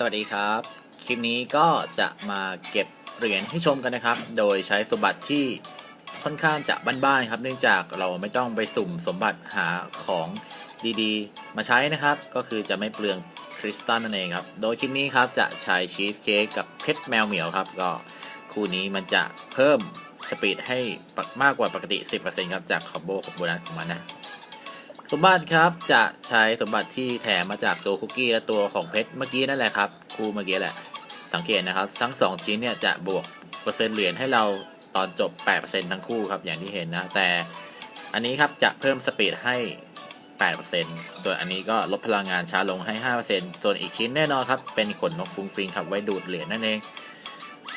สวัสดีครับ คลิปนี้ก็จะมาเก็บเหรียญให้ชมกันนะครับ โดยใช้สมบัติที่ค่อนข้างจะบ้านๆครับ เนื่องจากเราไม่ต้องไปสุ่มสมบัติหาของดีๆ มาใช้นะครับ ก็คือจะไม่เปลืองคริสตัลนั่นเองครับ โดยคลิปนี้ครับจะใช้ชีสเค้กกับเพชรแมวเหมียวครับ ก็คู่นี้มันจะเพิ่มสปีดให้มากกว่าปกติ 10%ครับจากคอมโบของโบนัสของมันนะ สมบัติครับจะใช้สมบัติที่แถมมาจากตัวคุกกี้และตัวของเพชรเมื่อกี้นั่นแหละครับคู่เมื่อกี้แหละ สังเกตนะครับ ทั้ง 2 ชิ้นเนี่ยจะบวกเปอร์เซ็นต์เหรียญให้เราตอนจบ 8%ทั้งคู่ครับอย่างที่เห็นนะ แต่อันนี้ครับจะเพิ่มสปีดให้ 8%ส่วนอันนี้ก็ลดพลังงานช้าลงให้ 5%ส่วนอีกชิ้นแน่นอนครับ เป็นขนนกฟุ้งฟิงครับไว้ดูดเหรียญนั่นเอง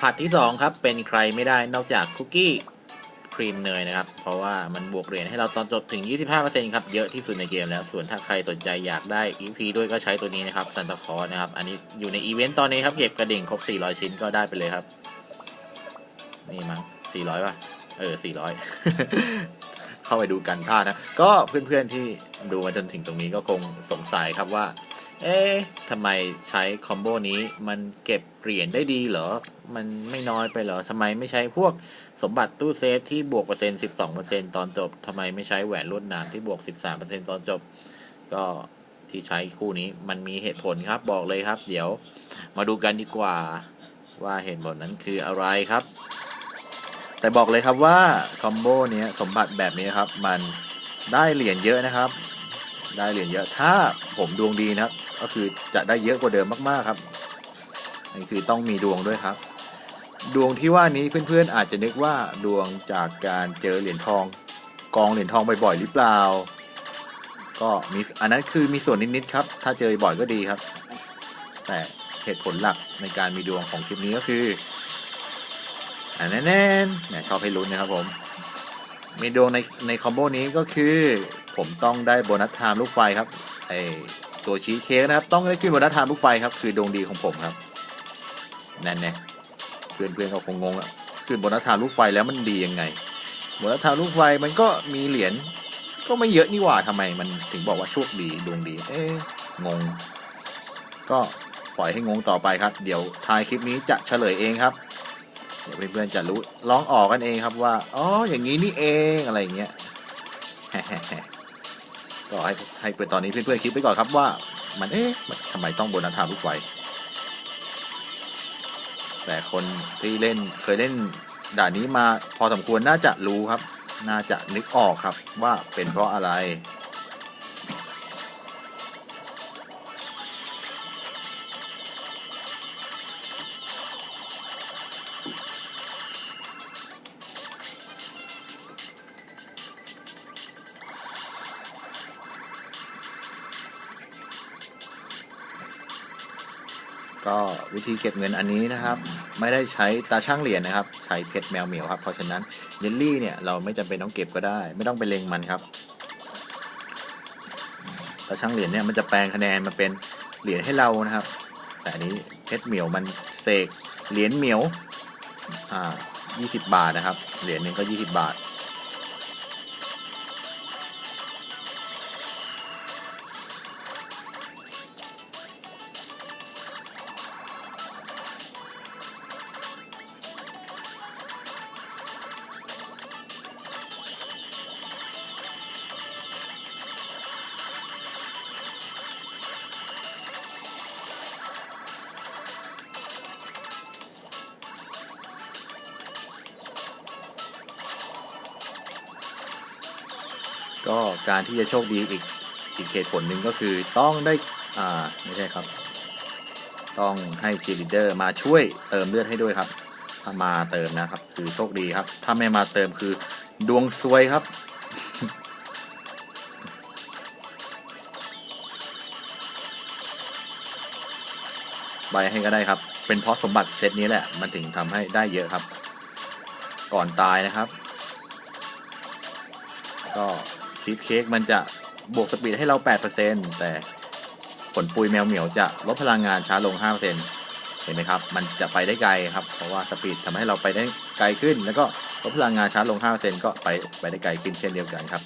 ผัดที่ 2 ครับ เป็นใครไม่ได้นอกจากคุกกี้ รีมเนยนะครับ เพราะว่ามันบวกเหรียญให้เราตอนจบถึง 25%ครับ เยอะที่สุดในเกมแล้ว ส่วนถ้าใครสนใจอยากได้ EP ด้วยก็ใช้ตัวนี้นะครับซันตาคอร์นะครับ อันนี้อยู่ในอีเวนต์ตอนนี้ครับ เก็บกระดิ่งครบ 400 ชิ้นก็ได้ไปเลยครับ นี่มั้ง 400 ป่ะ เออ 400 เข้าไปดูกันพลาดนะ ก็เพื่อนๆที่ดูมาจนถึงตรงนี้ก็คงสงสัยครับว่า เอ๊ะทำไมใช้คอมโบนี้มันเก็บเหรียญได้ดีเหรอ มันไม่น้อยไปเหรอทำไมไม่ใช้พวกสมบัติตู้เซฟที่บวกเปอร์เซ็นต์สิบสองเปอร์เซ็นตอนจบทำไมไม่ใช้แหวนลวดหนามที่บวกสิบสามเปอร์เซ็นตอนจบ ก็ที่ใช้คู่นี้มันมีเหตุผลครับบอกเลยครับ เดี๋ยวมาดูกันดีกว่าว่าเหตุผลนั้นคืออะไรครับ แต่บอกเลยครับว่าคอมโบเนี้ยสมบัติแบบนี้ครับ มันได้เหรียญเยอะนะครับ ได้เหรียญเยอะถ้าผมดวงดีนะครับ ก็คือจะได้เยอะกว่าเดิมมากๆครับนี่คือต้องมีดวงด้วยครับ ดวงที่ว่านี้เพื่อนๆอาจจะนึกว่าดวงจากการเจอเหรียญทอง กองเหรียญทองบ่อยๆหรือเปล่า ก็มีอันนั้นคือมีส่วนนิดๆครับ ถ้าเจอบ่อยก็ดีครับ แต่เหตุผลหลักในการมีดวงของคลิปนี้ก็คืออันแน่ๆเนี่ยชอบให้ลุ้นนะครับผม มีดวงในในคอมโบนี้ก็คือ ผมต้องได้โบนัสไทม์ลูกไฟครับไอ ตัวชีสเค้กนะครับ ต้องได้ขึ้นบนัสไทม์ลูกไฟครับ คือดวงดีของผมครับนั่นแน่เพื่อนเพื่อนๆก็คงงงอะขึ้นบนัสไทม์ลูกไฟแล้วมันดียังไง บนัสไทม์ลูกไฟมันก็มีเหรียญก็ไม่เยอะนี่หว่าทำไมมันถึงบอกว่าโชคดีดวงดี เอ๊งง ก็ปล่อยให้งงต่อไปครับ เดี๋ยวท้ายคลิปนี้จะเฉลยเองครับเดี๋ยวเพื่อนๆจะรู้ร้องออกกันเองครับว่าอ๋ออย่างนี้นี่เองอะไรเงี้ย ก็ให้ให้เป็นตอนนี้เพื่อนๆคิดไปก่อนครับว่า มันเอ๊ะทำไมต้องโบนัสทามลูกไฟ แต่คนที่เล่นเคยเล่นด่านนี้มาพอสมควรน่าจะรู้ครับ น่าจะนึกออกครับว่าเป็นเพราะอะไร ก็วิธีเก็บเงินอันนี้นะครับ ไม่ได้ใช้ตาช่างเหรียญนะครับ ใช้เพชรแมวเหมียวครับ เพราะฉะนั้นเยลลี่เนี่ยเราไม่จำเป็นต้องเก็บก็ได้ ไม่ต้องไปเล็งมันครับตาช่างเหรียญเนี่ยมันจะแปลงคะแนนมาเป็นเหรียญให้เรานะครับ แต่อันนี้เพชรเหมียวมันเสกเหรียญเหมียวอ่า20 บาทนะครับ เหรียญนึงก็ 20 บาท ก็การที่จะโชคดีอีกอีกเหตุผลหนึ่งก็คือต้องได้อ่าไม่ใช่ครับ ต้องให้ชีลีเดอร์มาช่วยเติมเลือดให้ด้วยครับ ถ้ามาเติมนะครับ คือโชคดีครับ ถ้าไม่มาเติมคือดวงซวยครับใบให้ก็ได้ครับ เป็นเพราะสมบัติเซตนี้แหละ มันถึงทำให้ได้เยอะครับ ก่อนตายนะครับ ก็ ชีสเค้กมันจะบวกสปีดให้เรา 8%แต่ผลปุยแมวเหมียวจะลดพลังงานช้าลง 5%เห็นไหมครับ มันจะไปได้ไกลครับ เพราะว่าสปีดทำให้เราไปได้ไกลขึ้น แล้วก็ลดพลังงานช้าลง 5%ก็ไปไปได้ไกลขึ้นเช่นเดียวกันครับ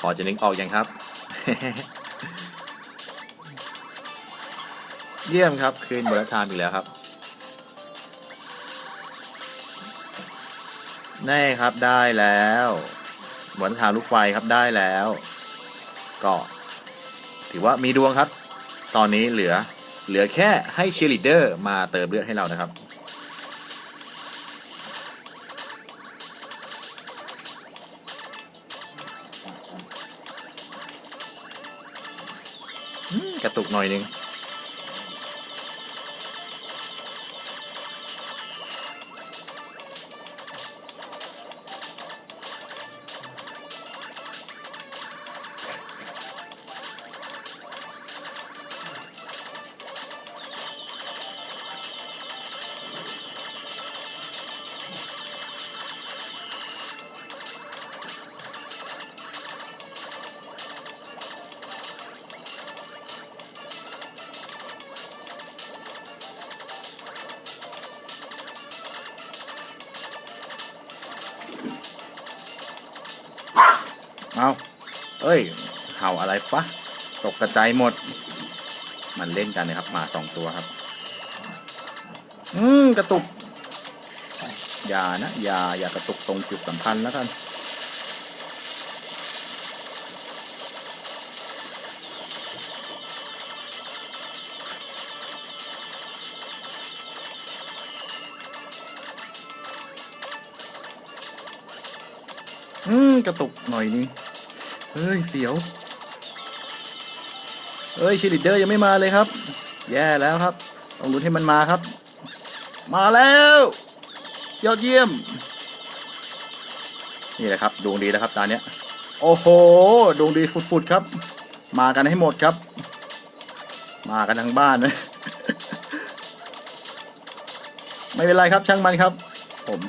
พอจะนึกออกยังครับ เยี่ยมครับ คืนบนัสไทม์อีกแล้วครับแน่ครับได้แล้ว บนัสไทม์ลูกไฟครับได้แล้ว ก็ถือว่ามีดวงครับ ตอนนี้เหลือเหลือแค่ให้เชียร์ลีดเดอร์มาเติมเลือดให้เรานะครับ กระตุกหน่อยนึง เอาเอ้ย เห่าอะไรฟะ ตกกระจายหมด มันเล่นกันนะครับ มาสองตัวครับ อืมกระตุก อย่านะ อย่า อย่ากระตุกตรงจุดสำคัญแล้วกัน อืม กระตุกหน่อยนึง เฮ้ย เสียวเฮ้ยชีลิเดอร์ยังไม่มาเลยครับ แย่แล้วครับ ต้องลุ้นให้มันมาครับ มาแล้ว ยอดเยี่ยม นี่แหละครับดวงดีแล้วครับตาเนี้ย โอ้โหดวงดีฟุดๆครับ มากันให้หมดครับ มากันทั้งบ้านนะไม่เป็นไรครับช่างมันครับ ผม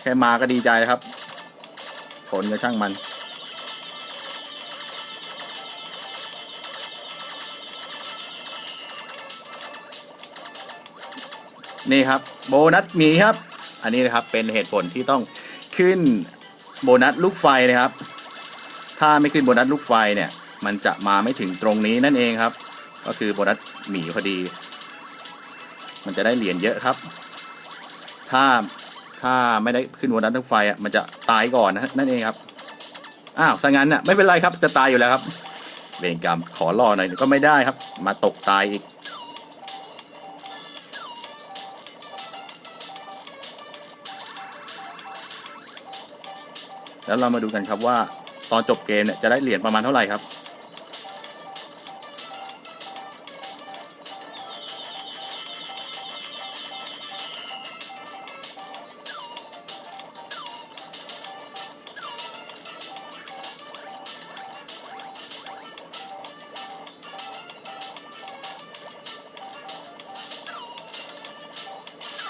แค่มาก็ดีใจครับ ผลก็ช่างมัน นี่ครับโบนัสหมีครับ อันนี้นะครับเป็นเหตุผลที่ต้องขึ้นโบนัสลูกไฟนะครับ ถ้าไม่ขึ้นโบนัสลูกไฟเนี่ย มันจะมาไม่ถึงตรงนี้นั่นเองครับ ก็คือโบนัสหมีพอดี มันจะได้เหรียญเยอะครับ ถ้าถ้าไม่ได้ขึ้นโบนัสลูกไฟอะมันจะตายก่อนนะนั่นเองครับอ้าวสังั้นน่ะไม่เป็นไรครับจะตายอยู่แล้วครับเวรกรรมขอรอหน่อยก็ไม่ได้ครับ มาตกตายอีก แล้วเรามาดูกันครับว่าตอนจบเกมเนี่ยจะได้เหรียญประมาณเท่าไหร่ครับ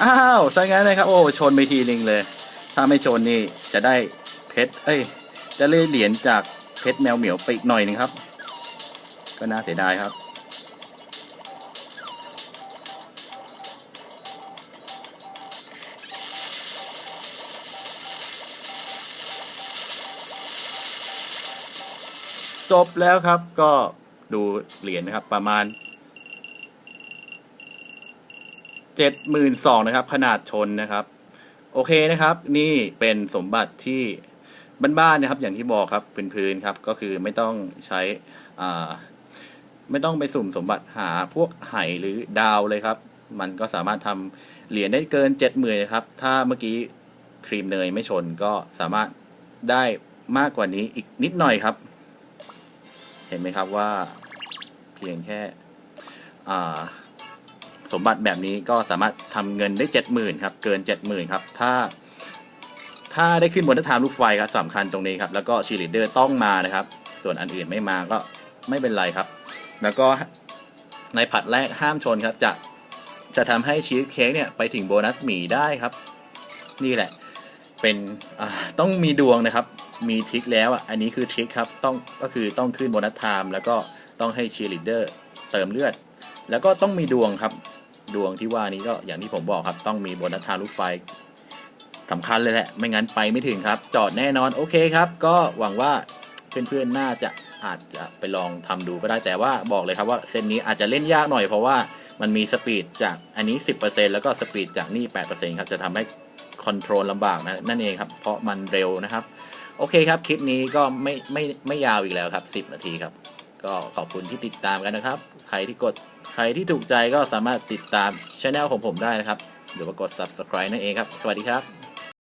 อ้าวใช่งั้นเลยครับ โอ้ ชนไปทีนึงเลย ถ้าไม่ชนนี่จะได้ ชรเอ้ยจะได้เหรียญจากเพชรแมวเหมียวไปอีกหน่อยหนึงครับ ก็น่าเสียดายครับ จบแล้วครับก็ดูเหรียญนะครับประมาณเจ็ดหมื่นสองนะครับ ขนาดชนนะครับ โอเคนะครับ นี่เป็นสมบัติที่ บ้านๆนะครับ อย่างที่บอกครับพื้นๆครับก็คือไม่ต้องใช้อ่าไม่ต้องไปสุ่มสมบัติหาพวกไหหรือดาวเลยครับ มันก็สามารถทำเหรียญได้เกินเจ็ดหมื่นนะครับ ถ้าเมื่อกี้ครีมเนยไม่ชนก็สามารถได้มากกว่านี้อีกนิดหน่อยครับ เห็นไหมครับว่าเพียงแค่อ่าสมบัติแบบนี้ก็สามารถทำเงินได้เจ็ดหมื่นครับ เกินเจ็ดหมื่นครับ ถ้า ถ้าได้ขึ้นบนทางลูกไฟครับสำคัญตรงนี้ครับ แล้วก็ชีลิเดอร์ต้องมานะครับ ส่วนอันอื่นไม่มาก็ไม่เป็นไรครับ แล้วก็ในผัดแรกห้ามชนครับ จะจะทำให้ชีสเค้กเนี่ยไปถึงโบนัสหมีได้ครับ นี่แหละ เป็นต้องมีดวงนะครับ มีทริคแล้วอะอันนี้คือทริคครับต้องก็คือต้องขึ้นโบนัสไทม์แล้วก็ต้องให้ชีลิเดอร์เติมเลือด แล้วก็ต้องมีดวงครับ ดวงที่ว่านี้ก็อย่างที่ผมบอกครับ ต้องมีโบนัสทางลูกไฟ สำคัญเลยแหละ ไม่งั้นไปไม่ถึงครับ จอดแน่นอนโอเคครับ ก็หวังว่าเพื่อนๆน่าจะอาจจะไปลองทำดูก็ได้แต่ว่าบอกเลยครับว่าเส้นนี้อาจจะเล่นยากหน่อยเพราะว่ามันมีสปีดจากอันนี้ 10%แล้วก็สปีดจากนี่ 8%ครับจะทำให้คอนโทรลลำบากนะนั่นเองครับ เพราะมันเร็วนะครับ โอเคครับ คลิปนี้ก็ไม่ไม่ไม่ยาวอีกแล้วครับ 10 นาทีครับ ก็ขอบคุณที่ติดตามกันนะครับ ใครที่กดใครที่ถูกใจก็สามารถติดตามช anel ของผมได้นะครับ หรือว่ากด subscribe นั่นเองครับ สวัสดีครับ